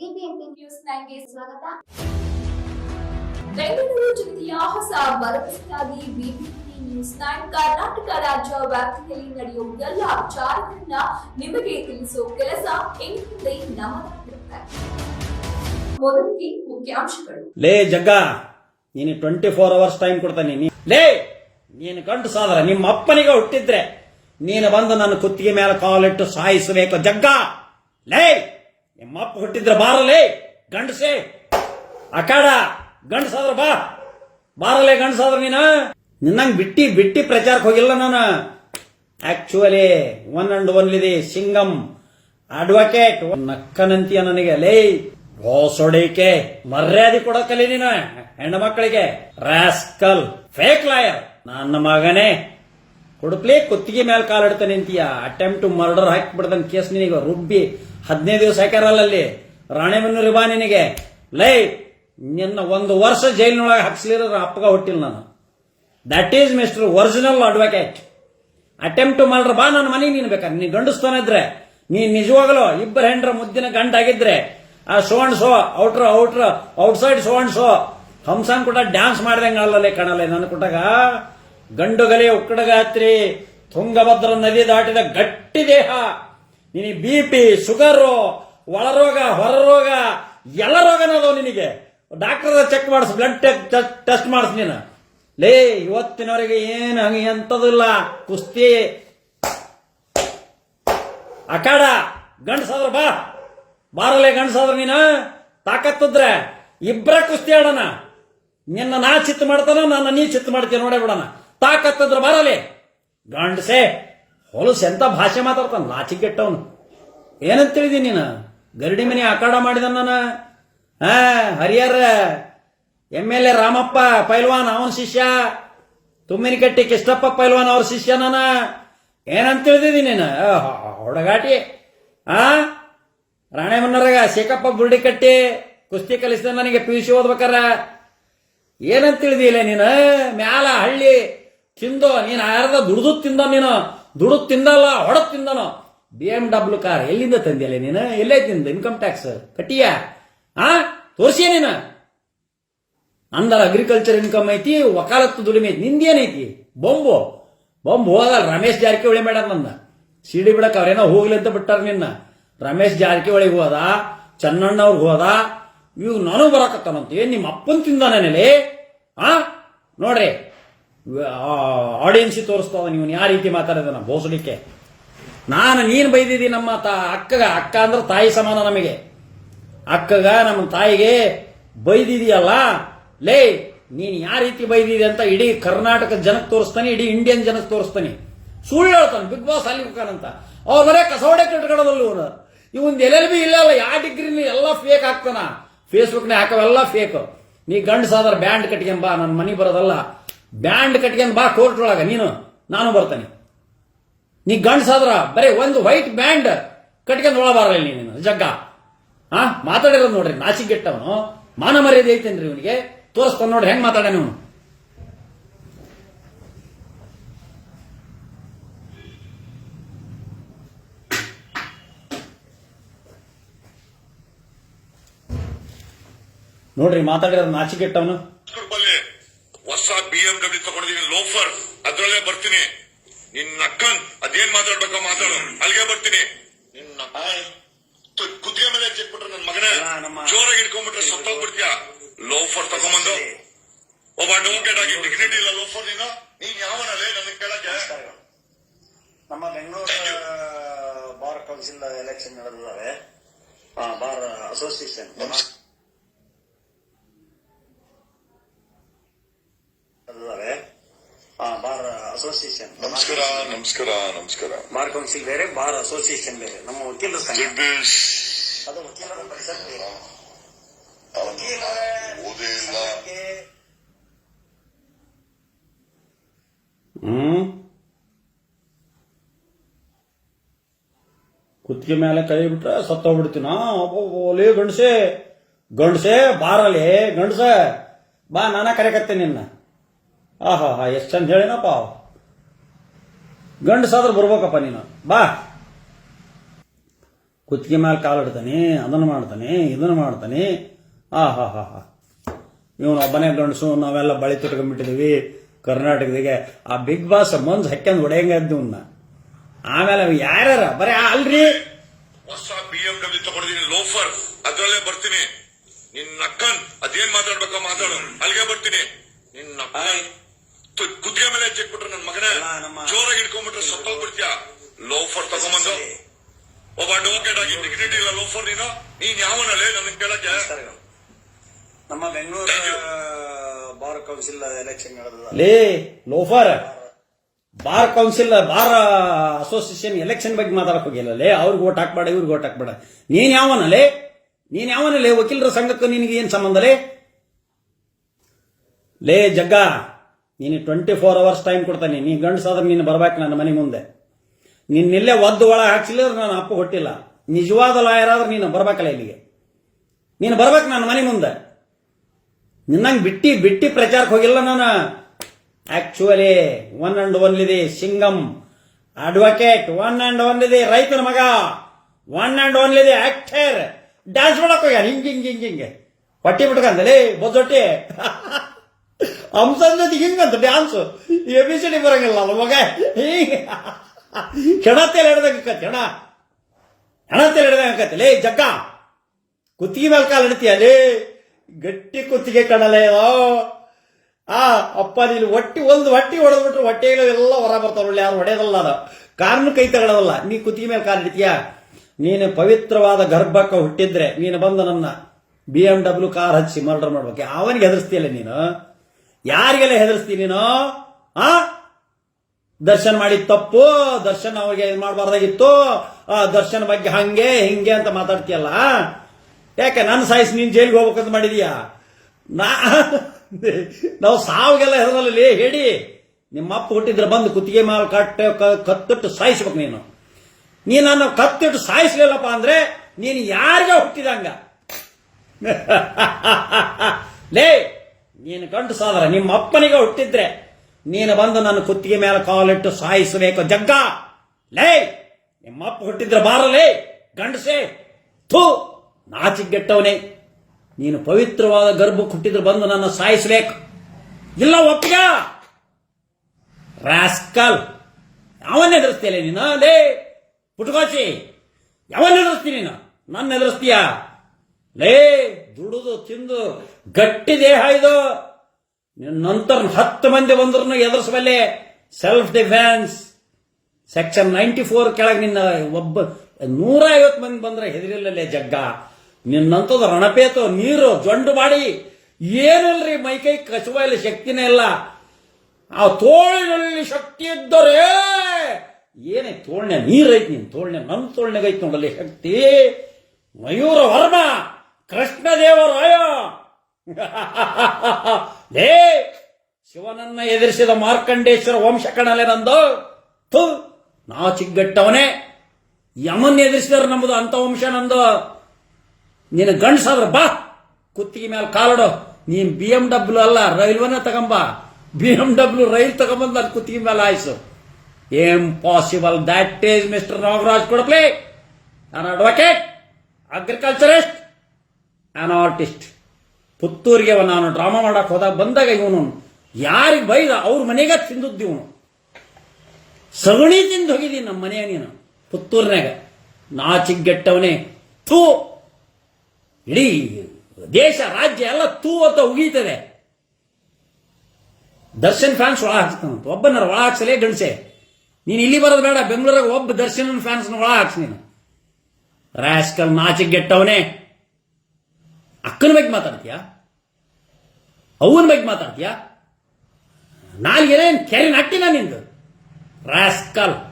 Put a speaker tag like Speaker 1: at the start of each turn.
Speaker 1: BBMP news ನೈನ್ಗೆ ಸ್ವಾಗತ.
Speaker 2: ಬೆಂಗಳೂರು ಜಿಲ್ಲೆಯ ಹೊಸ ಭರವಸೆಯಾಗಿ ಬಿಬಿಎಂಪಿ ನ್ಯೂಸ್ ನೈನ್ ಕರ್ನಾಟಕ ರಾಜ್ಯ ವ್ಯಾಪ್ತಿಯಲ್ಲಿ ನಡೆಯುವ ಎಲ್ಲ ವಿಚಾರಗಳನ್ನ ನಿಮಗೆ ತಿಳಿಸುವ ಕೆಲಸ ಎಂದಿದೆ ನಮ್ಮದಾಗಿರುತ್ತೆ ಮೊದಲಿಗೆ ಮುಖ್ಯಾಂಶಗಳು.
Speaker 3: ಲೇ ಜಗ್ಗ ನೀನು ಟ್ವೆಂಟಿ ಫೋರ್ ಅವರ್ಸ್ ಟೈಮ್ ಕೊಡ್ತಾನೆ. ನೀ ಲೇ ನೀನು ಗಂಟು ಸಾದರ ನಿಮ್ಮ ಅಪ್ಪನಿಗೆ ಹುಟ್ಟಿದ್ರೆ ನೀನು ಬಂದು ನನ್ನ ಕುತ್ತಿಗೆ ಮೇಲೆ ಕಾಲಿಟ್ಟು ಸಾಯಿಸಬೇಕು ಜಗ್ಗ. ಲೇ! ನಿಮ್ಮ ಹುಟ್ಟಿದ್ರ ಬಾರಲೇ, ಗಂಡಸೆ. ಅಕಾಡ ಗಂಡಸಾದ್ರ ಬಾ. ಬಾರಲೇ, ಗಂಡಸಾದ್ರ ನೀನು? ನಿನ್ನಂಗ್ ಬಿಟ್ಟಿ ಬಿಟ್ಟಿ ಪ್ರಚಾರಕ್ಕೆ ಹೋಗಿಲ್ಲ ನಾನು. ಆಕ್ಚುಲಿ ಒನ್ ಅಂಡ್ ಒನ್ಲಿದೆ ಸಿಂಗಮ್ ಅಡ್ವೊಕೇಟ್ ನಕ್ಕನಂತೀಯ ನನಗೆ, ಲೇ ಹೊಸೊಡಿಕೆ ಮರ್ಯಾದೆ ಕೊಡಕಲಿ ನೀನು ಹೆಣ್ಣು ಮಕ್ಕಳಿಗೆ ರಾಸ್ಕಲ್ ಫೇಕ್ ಲಾಯರ್ ನನ್ನ ಮಗನೇ, ಕುಡುಪ್ಲಿ ಕುತ್ತಿಗೆ ಮೇಲೆ ಕಾಲಿಡ್ತಾನೆ ನಿಂತೀಯ? ಅಟೆಂಪ್ಟ್ ಮರ್ಡರ್ ಹಾಕಿಬಿಡ್ತಾನೆ ಕೇಸ್ ನಿನಗೆ, ರುಬ್ಬಿ. ಹದಿನೈದು ದಿವಸ ಅಲ್ಲಿ ರಾಣೆಬೆನ್ನೂರು ಬಾ ನಿನಗೆ, ಲೈ, ನಿನ್ನ ಒಂದು ವರ್ಷ ಜೈಲಿನೊಳಗೆ ಹಾಕ್ಸ್ಲಿರೋ ಅಪ್ಪಗ ಹುಟ್ಟಿಲ್ಲ ನಾನು. That is mister original advocate attempt ಮಾಡ್ರ, ಬಾ ನನ್ನ ಮನೆಗೆ ನೀನು ಬೇಕಾದ್ರೆ ನೀನು ಗಂಡಸ್ತಾನ ಇದ್ರೆ ನೀ ನಿಜವಾಗಲೂ ಇಬ್ಬರ ಹೆಂಡ್ರ ಮುದ್ದಿನ ಗಂಡ ಆಗಿದ್ರೆ ಆ so and so outer outer outside so and so ಹಂಸನ್ ಕೂಡ ಡ್ಯಾನ್ಸ್ ಮಾಡ್ದಂಗ ಅಲ್ಲಲೇ ಕಾಣಲ್ಲ ನನ್ನ ಕೊಟ್ಟಾಗ ಗಂಡು ಉಕ್ಕಡಗಾತ್ರಿ, ತುಂಗಭದ್ರ ನದಿ ದಾಟಿದ ಗಟ್ಟಿ ದೇಹ. ನಿನಗೆ ಬಿ ಪಿ ಶುಗರು ಒಳರೋಗ, ಹೊರರೋಗ, ಎಲ್ಲ ರೋಗನ ಅದಾವ ನಿನಗೆ? ಡಾಕ್ಟರ್ ಚೆಕ್ ಮಾಡಿಸ್ ಬ್ಲಡ್ ಟೆಸ್ಟ್ ಮಾಡಿಸ್ ನೀನು. ಲೇ, ಇವತ್ತಿನವರೆಗೆ ಏನು ಹಂಗೆ ಎಂತದಿಲ್ಲ ಕುಸ್ತಿ. ಅಕಾಡ ಗಂಡಸಾದ್ರ ಬಾ. ಬಾರಲೆ ಗಂಡಸಾದ್ರು ನೀನು. ತಾಕತ್ತಿದ್ರೆ ಇಬ್ಬರ ಕುಸ್ತಿ ಆಡೋಣ. ನಿನ್ನ ನಾ ಚಿತ್ ಮಾಡ್ತಾನ, ನನ್ನ ನೀ ಚಿತ್ ಮಾಡ್ತೀನಿ ನೋಡೇ ಬಿಡೋಣ. ತಾಕತ್ತಿದ್ರೆ ಬಾರಲೆ. ಗಂಡಸೆ. ಹೊಲಸು ಎಂಥ ಭಾಷೆ ಮಾತಾಡ್ತಾನ? ಲಾಚಿಗೆಟ್ಟವನು ಏನಂತ ತಿಳಿದಿ ನೀನು? ಗರಡಿ ಮನೆ ಅಖಾಡ ಮಾಡಿದ ನಾನು. ಹಾ, Harihara, M L A Ramappa ಪೈಲ್ವಾನ್, ಅವನ ಶಿಷ್ಯ. ತುಮ್ಮಿನಕಟ್ಟಿ ಕೃಷ್ಣಪ್ಪ ಪೈಲ್ವಾನ್ ಅವ್ರ ಶಿಷ್ಯ ನಾನ. ಏನಂತ ತಿಳಿದಿದ್ದೀನಿ ನೀನು? ಹೊಡಗಾಟಿ. ಆ, ರಾಣೆಮನ್ನರಾಗ ಶೇಖಪ್ಪ ಬುರುಡಿ ಕಟ್ಟಿ ಕುಸ್ತಿ ಕಲಿಸಿದ ನನಗೆ ಪಿ ಯು ಸಿ ಓದ್ಬೇಕಾರ. ಏನಂತ ತಿಳಿದಿಲ್ಲ ನೀನು? ಮ್ಯಾಲ ಹಳ್ಳಿ ತಿಂದೋ, ನೀನು ಯಾರದ ದುಡ್ದು ತಿಂದೋ ನೀನು. ದುಡ್ದು ತಿಂದಲ್ಲ ಹೊಡಕ್ ತಿಂದನು ಬಿ ಎಂ ಡಬ್ಲ್ಯೂ ಕಾರ್ ಎಲ್ಲಿಂದ ತಂದಿಯಲ್ಲ ನೀನು? ಎಲ್ಲೇ ತಿಂದ? ಇನ್ಕಮ್ ಟ್ಯಾಕ್ಸ್ ಕಟ್ಟಿಯ? ಆ? ತೋರ್ಸಿಯ ನೀನು? ಅಂದರ ಅಗ್ರಿಕಲ್ಚರ್ ಇನ್ಕಮ್ ಐತಿ, ವಕಾಲತ್ತು ದುಡಿಮೆ ಐತಿ. ನಿಂದೇನೈತಿ? ಬೊಂಬು. ಬೊಂಬು ಹೋಗಲ್ಲ. ರಮೇಶ್ ಜಾರಕಿಹೊಳಿ ಮೇಡಮ್ ನನ್ನ ಸಿಡಿ ಬಿಡಕ್ ಅವ್ರೇನೋ ಹೋಗ್ಲಿ ಅಂತ ಬಿಟ್ಟಾರ ನಿನ್ನ. ರಮೇಶ್ ಜಾರಕಿಹೊಳಿಗೆ ಹೋದ ಚನ್ನಣ್ಣವ್ರಿಗೆ ಹೋದ. ಇವ್ ನಾನು ಬರಕತ್ತಾನಂತ. ಏನ್ ನಿಮ್ಮ ಅಪ್ಪನ್ ತಿಂದಾನೇಲಿ ಆ? ನೋಡ್ರಿ. ಆಡಿಯನ್ಸ್ ತೋರಿಸ್ತಾವ ನೀವು ಯಾವ ರೀತಿ ಮಾತಾಡಿದ ಬೋಸಲಿಕ್ಕೆ. ನಾನು, ನೀನು ಬೈದಿದ್ದಿ ನಮ್ಮ ತಾ, ಅಕ್ಕಗ, ಅಕ್ಕ ಅಂದ್ರೆ ತಾಯಿ ಸಮಾನ ನಮಗೆ. ಅಕ್ಕಗ, ನಮ್ಮ ತಾಯಿಗೆ ಬೈದಿದೆಯಲ್ಲ, ಲೇ, ನೀನು ಯಾವ ರೀತಿ ಬೈದಿದೆ ಅಂತ ಇಡೀ ಕರ್ನಾಟಕ ಜನಕ್ಕೆ ತೋರಿಸ್ತಾನೆ, ಇಡೀ ಇಂಡಿಯನ್ ಜನಕ್ಕೆ ತೋರಿಸ್ತಾನೆ. ಸುಳ್ಳು ಹೇಳ್ತಾನೆ ಬಿಗ್ ಬಾಸ್ ಅಲ್ಲಿ ಅಂತ. ಅವ್ರ ಮನೆ ಕಸೌಡೆ ಕಟ್ಕೊಳ್ಳೋದಲ್ಲ ಇವನು. ಇವನ್ ಎಲ್ ಎಲ್ ಬಿ ಇಲ್ಲ ಅಲ್ಲ, ಯಾವ ಡಿಗ್ರಿ ಎಲ್ಲ ಫೇಕ್ ಹಾಕ್ತಾನ. ಫೇಸ್ಬುಕ್ನೇ ಹಾಕವೆಲ್ಲ ಫೇಕ್ ನೀ ಗಂಡ್ ಸಾದರ ಬ್ಯಾಂಡ್ ಕಟ್ಕೊಂಬ ನನ್ನ ಮನೆ ಬರೋದಲ್ಲ. ಬ್ಯಾಂಡ್ ಕಟ್ಕೊಂಡು ಬಾ ಕೋರ್ಟ್ ಒಳಗ, ನೀನು, ನಾನು ಬರ್ತೇನೆ. ನೀ ಗಂಡ್ಸಾದ್ರ, ಬರೀ ಒಂದು ವೈಟ್ ಬ್ಯಾಂಡ್ ಕಟ್ಕೊಂಡು ಒಳಬಾರಲ್ಲ ನೀನು ಜಗ್ಗ. ಹಾ ಮಾತಾಡಿರೋದು ನೋಡ್ರಿ ನಾಚಿಗೆಟ್ಟವನು ಮಾನ ಮರ್ಯಾದೆ ಐತೇನ್ರಿ ಇವನಿಗೆ? ತೋರಿಸ್ತಾನೆ ನೋಡ್ರಿ, ಹೆಂಗ್ ಮಾತಾಡ ಇವನು. ನೋಡ್ರಿ, ಮಾತಾಡಿರೋದು
Speaker 4: ನಾಚಿಕೆಟ್ಟವನು. ಎಂ ತಗೊಂಡಿದ್ದೀನಿ ಲೋಫರ್. ಅದ್ರಲ್ಲೇ ಬರ್ತೀನಿ. ನಿನ್ನ ಅಕ್ಕನ್ ಅದೇನ್ ಮಾತಾಡ್ಬೇಕೋ ಮಾತಾಡು. ಅಲ್ಲಿಗೆ ಬರ್ತೀನಿ. ನಿನ್ನ ಕುತ್ತಿಗೆ ಮೇಲೆ ಚೆಕ್ಬಿಟ್ರೆ ನನ್ನ ಮಗನೇ. ಜೋರಾಗಿ ಇಟ್ಕೊಂಡ್ಬಿಟ್ರೆ ಸತ್ತೋಗ್ಬಿಡ್ತೀಯ. ಲೋಫರ್ ತಗೊಂಬಂದು. ಒಬ್ಬ ಅಡ್ವೊಕೇಟ್ ಆಗಿ ಡಿಗ್ನಿಟಿ ಇಲ್ಲ ಲೋಫರ್ ನೀನು. ನೀನ್ ಯಾವನಲ್ಲೇ ನನಗೆ ಕೇಳಕ್ಕೆ?
Speaker 5: ನಮ್ಮ ಬೆಂಗಳೂರು ಬಾರ್ ಕೌನ್ಸಿಲ್ ಎಲೆಕ್ಷನ್ ನಡೆದಿದ್ದಾರೆ ಬಾರ್ ಅಸೋಸಿಯೇಷನ್ ನಡೆದಿದ್ದಾವೆ ಆ, ಬಾರ್ ಅಸೋಸಿಯೇಷನ್
Speaker 4: ನಮಸ್ಕಾರ ನಮಸ್ಕಾರ ನಮಸ್ಕಾರ.
Speaker 5: ಬಾರ್ ಕೌನ್ಸಿಲ್ ಬೇರೆ ಬಾರ್ ಅಸೋಸಿಯೇಷನ್ ಬೇರೆ. ನಮ್ಮ ವಕೀಲರ ಸಂಘ.
Speaker 4: ಜಗದೀಶ್
Speaker 5: ಅದು ವಕೀಲರ ಪರಿಷತ್ ಬೇರೆ.
Speaker 4: ಅವನು ಓದೇ ಇಲ್ಲ.
Speaker 3: ಹ್ಮ್? ಕುತ್ತಿಗೆ ಮೇಲೆ ಕೈ ಬಿಟ್ರೆ ಸತ್ತೋಗ್ಬಿಡ್ತೀನ. ಓಲೇ ಗಂಡಸೆ ಗಂಡಸೆ ಬಾರಲಿ ಗಂಡಸ ಬಾ ನಾನ ಕರೆಕತ್ತೆ ನಿನ್ನ. ಆಹಾ ಹಾ ಎಷ್ಟು ಚಂದ ಹೇಳಿನಪ್ಪ. ಗಂಡಸಾದ್ರೆ ಬರ್ಬೇಕಪ್ಪ ನೀನು. ಬಾ. ಕುತ್ತಿಗೆ ಮೇಲೆ ಕಾಲಿಡ್ತಾನೆ ಅದನ್ನು ಮಾಡ್ತಾನೆ ಇದನ್ನು ಮಾಡ್ತಾನೆ. ಆ ಹಾ ಹಾ ಹಾ. ಇವನು ಒಬ್ಬನೇ ಗಂಡಸು ನಾವೆಲ್ಲ ಬಳಿ ತೊಟ್ಕೊಂಡ್ಬಿಟ್ಟಿದೀವಿ ಕರ್ನಾಟಕದಾಗೆ. ಆ ಬಿಗ್ ಬಾಸ್ ಮಂಜ್ ಹಕ್ಕಂದು ಹೊಡೆಯಂಗ ಇದ್ದವನ್ನ ಆಮೇಲೆ ಅವ್ ಯಾರ್ಯಾರ? ಬರೀ ಅಲ್ರಿ.
Speaker 4: ಹೊಸ ಬಿ ಎಂ ಡಬ್ಲ್ಯೂ ತಗೊಂಡಿದ್ದೀನಿ ಲೋಫರ್. ಅದ್ರಲ್ಲೇ ಬರ್ತೀನಿ. ನಿನ್ನ ಅಕ್ಕನ್ ಅದೇನ್ ಮಾತಾಡ್ಬೇಕೋ ಮಾತಾಡೋ. ಅಲ್ಲಿಗೆ ಬರ್ತೀನಿ. ನಿನ್ನ ಕುತ್ತಿಗೆ ಮೇಲೆ ಚೆಕ್ಬಿಟ್ರೆ ನನ್ನ ಮಗನೇ. ಜೋರಾಗಿ ಹಿಡ್ಕೊಂಡ್ಬಿಟ್ರೆ ಸತ್ತೋಗ್ಬಿಡ್ತೀಯ ಲೋಫರ್ ತಗೊಂಬಂದು. ಒಬ್ಬ ಅಡ್ವೊಕೇಟ್ ಆಗಿ ಡಿಗ್ನಿಟಿ ಇಲ್ಲ ಲೋಫರ್ ನೀನು? ನೀನ್ ಯಾವನಲ್ಲೇ? ನನಗೆ ಕೇಳಕ್ಕೆ
Speaker 5: ನಮ್ಮ ಬೆಂಗಳೂರು ಬಾರ್ ಕೌನ್ಸಿಲ್ ಎಲೆಕ್ಷನ್
Speaker 3: ಲೇ loafer. Bar council bar association election ಬಗ್ಗೆ ಮಾತಾಡಕ್ ಹೋಗಿಲ್ಲ. ಲೇ ಅವ್ರಿಗೆ ಓಟ್ ಹಾಕ್ಬೇಡ ಇವ್ರಿಗೆ ಓಟ್ ಹಾಕ್ಬೇಡ. ನೀನ್ ಯಾವನಲ್ಲೇ ನೀನ್ ಯಾವನಲ್ಲೇ ವಕೀಲರ ಸಂಘಕ್ಕೂ ನಿನಗೆ ಏನ್ ಸಂಬಂಧ ಲೇ? ಲೇ ಜಗ್ಗ. ನೀನು ಟ್ವೆಂಟಿ ಫೋರ್ ಅವರ್ಸ್ ಟೈಮ್ ಕೊಡ್ತಾನೆ. ನೀ ಗಂಡಸಾದ್ರೆ ನೀನು ಬರ್ಬೇಕು ನನ್ನ ಮನೆ ಮುಂದೆ. ನಿನ್ನೆಲ್ಲೇ ಒದ್ದು ಒಳ ಹಾಕ್ಸಿಲ್ಲ ನಾನು ಅಪ್ಪು ಕೊಟ್ಟಿಲ್ಲ ನಿಜವಾದ ಲಾಯರ್ ಆದ್ರೆ ನೀನು ಬರ್ಬೇಕಲ್ಲ ಇಲ್ಲಿಗೆ. ನೀನು ಬರ್ಬೇಕು ನನ್ನ ಮನೆ ಮುಂದೆ. ನಿನ್ನಂಗೆ ಬಿಟ್ಟಿ ಬಿಟ್ಟಿ ಪ್ರಚಾರಕ್ಕೆ ಹೋಗಿಲ್ಲ ನಾನು. ಆಕ್ಚುಲಿ ಒನ್ ಅಂಡ್ ಇದೆ, ಸಿಂಗಂ. ಅಡ್ವೊಕೇಟ್ ಒನ್ ಅಂಡ್ ಇದೆ, ರೈತನ ಮಗ. ಒನ್ ಅಂಡ್ ಇದೆ ಆಕ್ಟರ್ ಡ್ಯಾನ್ಸ್ ಮಾಡಕ್ ಹೋಗ್ಯಾನ. ಹಿಂಗೆ ಹಿಂಗೆ, ಹಿಂಗ್, ಹಿಂಗೆ. ಹೊಟ್ಟಿ ಬಿಟ್ಕಂದಲೇ ಬೊದ್ದೊಟ್ಟಿ ಹಂಸನ್ ಜೊತೆ ಹಿಂಗಂತ dance A B C D ಬರಂಗಿಲ್ಲ ಅಲ್ಲ ಮಗ ಹಿಂಗ ಹೆಣತೆಲ್ ಹಿಡ್ದಂಗ ಹೆಣ. ಹೆಣತೆಲ್ ಹಿಡ್ದಂಗ ಲೇ, ಜಗ್ಗ. ಕುತ್ತಿಗೆ ಮೇಲೆ ಕಾಲು ಹಿಡ್ತೀಯ? ಲೇ, ಗಟ್ಟಿ ಕುತ್ತಿಗೆ ಕಣಲೇ ಆ, ಅಪ್ಪ ನೀನು ಹೊಟ್ಟಿ ಒಂದು ಹೊಟ್ಟಿ ಹೊಡೆದ್ಬಿಟ್ರೆ ಹೊಟ್ಟೆಗಳು ಎಲ್ಲ ಹೊರ ಬರ್ತಾವ ಯಾರು ಹೊಡೆಯೋದಲ್ಲ ಅದು. ಕಾರಣ ಕೈ ತಗೊಳ್ಳೋದಲ್ಲ ನೀ ಕುತ್ತಿಗೆ ಮೇಲೆ ಕಾಲು ಹಿಡಿತೀಯ? ನೀನು ಪವಿತ್ರವಾದ ಗರ್ಭಕ್ಕೆ ಹುಟ್ಟಿದ್ರೆ ನೀನು ಬಂದು ನನ್ನ ಬಿ ಎಂ ಡಬ್ಲ್ಯೂ ಕಾರ್ ಹಚ್ಚಿ ಮರ್ಡರ್ ಮಾಡ್ಬೇಕು. ಅವನಿಗೆ ಹೆದರ್ಸ್ತೀಯಲ್ಲ ನೀನು? ಯಾರಿಗೆಲ್ಲ ಹೆದರ್ಸ್ತೀಯ ನೀನು? ಆ? ದರ್ಶನ್ ಮಾಡಿದ ತಪ್ಪು, ದರ್ಶನ್ ಅವಾಗ ಇದು ಮಾಡಬಾರ್ದಾಗಿತ್ತು? ಆ, ದರ್ಶನ್ ಬಗ್ಗೆ ಹಂಗೆ, ಹಿಂಗೆ ಅಂತ ಮಾತಾಡ್ತೀಯಲ್ಲ? ಯಾಕೆ ನನ್ನ ಸಾಯಿಸಿ ನೀನ್ ಜೈಲಿಗೆ ಹೋಗ್ಬೇಕಂತ ಮಾಡಿದೀಯಾ? ನಾ ನಾವು ಸಾವಿಗೆಲ್ಲ ಹೆದರಲ್ಲಿ ಹೇಳಿ. ನಿಮ್ಮ ಅಪ್ಪ ಹುಟ್ಟಿದ್ರೆ ಬಂದು ಕುತ್ತಿಗೆ ಮಾಲ್ ಕಟ್ಟ ಕತ್ತಿಟ್ಟು ಸಾಯಿಸ್ಬೇಕು ನೀನು. ನೀ ನನ್ನ ಕತ್ತಿಟ್ಟು ಸಾಯಿಸ್ಲಿಲ್ಲಪ್ಪ ಅಂದ್ರೆ ನೀನು ಯಾರಿಗ ಹುಟ್ಟಿದಂಗ. ಲೇ ನೀನು ಗಂಡು ಸಾದರ, ನಿಮ್ಮ ಅಪ್ಪನಿಗೆ ಹುಟ್ಟಿದ್ರೆ ನೀನು ಬಂದು ನನ್ನ ಕುತ್ತಿಗೆ ಮೇಲೆ ಕಾಲಿಟ್ಟು ಸಾಯಿಸಬೇಕು. ಜಗ್ಗ! ಲೇ! ನಿಮ್ಮ ಅಪ್ಪ ಹುಟ್ಟಿದ್ರೆ ಬಾರಲೇ! ಗಂಡಸೆ! ಥೂ! ನಾಚಿಗೆಟ್ಟವನೇ ನೀನು ಪವಿತ್ರವಾದ ಗರ್ಭ ಹುಟ್ಟಿದ್ರೆ ಬಂದು ನನ್ನ ಸಾಯಿಸಬೇಕು. ಇಲ್ಲ, ಒಪ್ಪಿಗ? ರಾಸ್ಕಲ್! ಯಾವನ್ನ ಎದುರಿಸ್ತೀಯಲ್ಲ ನೀನು? ಲೇ, ಪುಟ್ಕೋಚಿ! ಯಾವನ್ನ ಎದುರಿಸ್ತೀನಿ ನೀನು? ನನ್ನ ಎದುರಿಸ್ತೀಯ? ಲೇ, ದುಡಿದು, ತಿಂದು, ಗಟ್ಟಿ ದೇಹ ಇದು. ನಂತರ ಹತ್ತು ಮಂದಿ ಬಂದ್ರೂ ಎದುರಿಸಬಲ್ಲೆ. Self defence section ninety four ಕೆಳಗೆ ನಿನ್ನ ಒಬ್ಬ ನೂರ ಐವತ್ತು ಮಂದಿ ಬಂದ್ರೆ ಹೆದರಿಲ್ಲಲೇ ಜಗ್ಗ. ನಿನ್ನಂತದ ರಣಪೇತು, ನೀರು, ಜೊಂಡು ಮಾಡಿ ಏನಿಲ್ರಿ ಮೈಕೈ ಕಸುವ ಇಲ್ಲ, ಶಕ್ತಿನೇ ಇಲ್ಲ. ಆ ತೋಳಿನಲ್ಲಿ ಶಕ್ತಿ ಇದ್ದರೆ. ಏನೇ ತೋಳ್ನೆ ನೀರೈತಿ ನಿನ್ನ ತೋಳ್ನೆ ನನ್ನ ತೋಳ್ನೆಗೈತಿ ನೋಡಲ್ಲಿ ಶಕ್ತಿ. ಮಯೂರ ವರ್ಮ. ಕೃಷ್ಣದೇವರಾಯ! ಲೇ, ಶಿವನನ್ನ ಎದುರಿಸಿದ ಮಾರ್ಕಂಡೇಶ್ವರ ವಂಶ ಕಣಲೆ ನಂದು ಥು ನಾಚಿಗಟ್ಟವನೇ ಯಮನ್ ಎದುರಿಸಿದಾರೆ ನಮ್ಮದು ಅಂತ ವಂಶ ನಂದು. ನೀನು ಗಂಡಸಾದ್ರ ಬಾ, ಕುತ್ತಿಗೆ ಮೇಲೆ ಕಾಲಡು. ನೀನ್ ಬಿ ಎಂ ಡಬ್ಲ್ಯೂ ಅಲ್ಲ, ರೈಲ್ವೆನ ತಗೊಂಬ. ಬಿ ಎಂ ಡಬ್ಲ್ಯೂ ರೈಲ್ ತಗೊಂಬಂದ್ ನನ್ನ ಕುತ್ತಿಗೆ ಮೇಲೆ ಆಯ್ಸು impossible that is mister Nagaraj ಕೊಡಪ್ಲಿ. ನಾನು ಅಡ್ವೊಕೇಟ್ ಅಗ್ರಿಕಲ್ಚರಿಸ್ಟ್ ನಾನು ಆರ್ಟಿಸ್ಟ್ ಪುತ್ತೂರಿಗೆ ನಾನು ಡ್ರಾಮಾ ಮಾಡಕ್ಕೆ ಹೋದಾಗ ಬಂದಾಗ ಇವನು ಯಾರಿಗೆ ಬೈದ? ಅವ್ರ ಮನೆಗೆ ತಿಂದದ್ದು ಇವನು. ಸಗಣಿ ತಿಂದು ಹೋಗಿದ್ದೀನಿ ನಮ್ಮ ಮನೆಯ ನೀನು ಪುತ್ತೂರ್ನಾಗ ನಾಚಿಗೆಟ್ಟವನೇ ತೂ ಇಡೀ ದೇಶ, ರಾಜ್ಯ ಎಲ್ಲ ತೂ ಅಂತ ಉಗೀತದೆ. ದರ್ಶನ್ ಫ್ಯಾನ್ಸ್ ಒಳ ಹಾಕ್ತಾನಂತ ಒಬ್ಬನ ಒಳ ಹಾಕ್ಸಲೇ ಗಣಸೆ ನೀನು ಇಲ್ಲಿ ಬರೋದು ಬೇಡ, ಬೆಂಗಳೂರಾಗ ಒಬ್ಬ ದರ್ಶನ್ ಫ್ಯಾನ್ಸ್ನ ಒಳ ಹಾಕ್ಸ್ ನೀನು. ರಾಸ್ಕಲ್ ನಾಚಿಗೆಟ್ಟವನೇ ಅಕ್ಕನ ಬಗ್ಗೆ ಮಾತಾಡ್ತೀಯಾ? ಅವನ ಬಗ್ಗೆ ಮಾತಾಡ್ತೀಯಾ? ನಾಲ್ಗೇನೇನು ಕೆರೆ ನಟ್ಟಿನ ನಿಂದು? ರಾಸ್ಕಲ್.